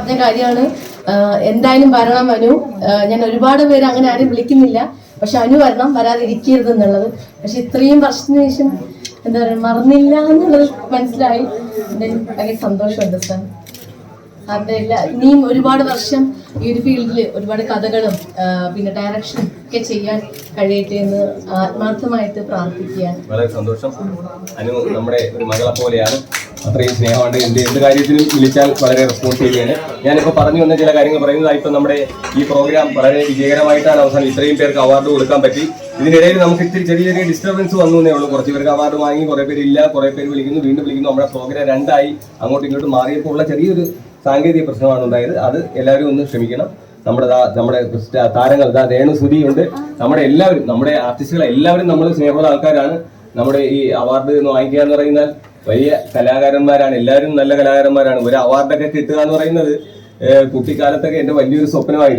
പറഞ്ഞ കാര്യമാണ്. എന്തായാലും വരണം അനു. ഞാൻ ഒരുപാട് പേര് അങ്ങനെ ആരും വിളിക്കുന്നില്ല. പക്ഷെ അനു വരണം വരാതിരിക്കരുത് എന്നുള്ളത്. പക്ഷെ ഇത്രയും വർഷത്തിന് ശേഷം എന്താ പറയുക മറന്നില്ല എന്നുള്ളത് മനസ്സിലായി. ഭയങ്കര സന്തോഷമുണ്ട് സാർ. എല്ലാ ഇനിയും ഒരുപാട് വർഷം ഈ ഒരു ഫീൽഡിൽ ഒരുപാട് കഥകളും പിന്നെ ഡയറക്ഷനും ഒക്കെ ചെയ്യാൻ കഴിയട്ടെ എന്ന് ആത്മാർത്ഥമായിട്ട് പ്രാർത്ഥിക്കുകയാണ്. വളരെ സന്തോഷം. അനു നമ്മുടെ ഒരു മകളെ പോലെയാണ്. അത്രയും സ്നേഹമുണ്ട് എന്ത് എന്ത് കാര്യത്തിനും വിളിച്ചാൽ വളരെ റെസ്പോൺസ് ചെയ്യുകയാണ്. ഞാനിപ്പോൾ പറഞ്ഞു വന്ന ചില കാര്യങ്ങൾ പറയുന്നത് ഇപ്പം നമ്മുടെ ഈ പ്രോഗ്രാം വളരെ വിജയകരമായിട്ടാണ് അവസാനം ഇത്രയും പേർക്ക് അവാർഡ് കൊടുക്കാൻ പറ്റി. ഇതിനിടയിൽ നമുക്ക് ഇത്തിരി ചെറിയ ചെറിയ ഡിസ്റ്റർബൻസ് വന്നു എന്നേ ഉള്ളൂ. കുറച്ച് പേർക്ക് അവാർഡ് വാങ്ങി കുറേ പേര് ഇല്ല കുറേ പേര് വിളിക്കുന്നു വീണ്ടും വിളിക്കുന്നു. നമ്മുടെ പ്രോഗ്രാം രണ്ടായി അങ്ങോട്ടും ഇങ്ങോട്ടും മാറിയപ്പോൾ ഉള്ള ചെറിയൊരു സാങ്കേതിക പ്രശ്നമാണ് ഉണ്ടായത്. അത് എല്ലാവരും ഒന്ന് ക്ഷമിക്കണം. നമ്മുടെ നമ്മുടെ താരങ്ങൾ ദാ രേണു സുധി ഉണ്ട്. നമ്മുടെ എല്ലാവരും നമ്മുടെ ആർട്ടിസ്റ്റുകൾ എല്ലാവരും നമ്മൾ സ്നേഹമുള്ള ആൾക്കാരാണ്. നമ്മുടെ ഈ അവാർഡ് വാങ്ങിക്കുക എന്ന് പറയുന്നത് വലിയ കലാകാരന്മാരാണ് എല്ലാവരും നല്ല കലാകാരന്മാരാണ്. ഒരു അവാർഡൊക്കെ കിട്ടുക എന്ന് പറയുന്നത് കുട്ടിക്കാലത്തൊക്കെ എന്റെ വലിയൊരു സ്വപ്നമായിരുന്നു.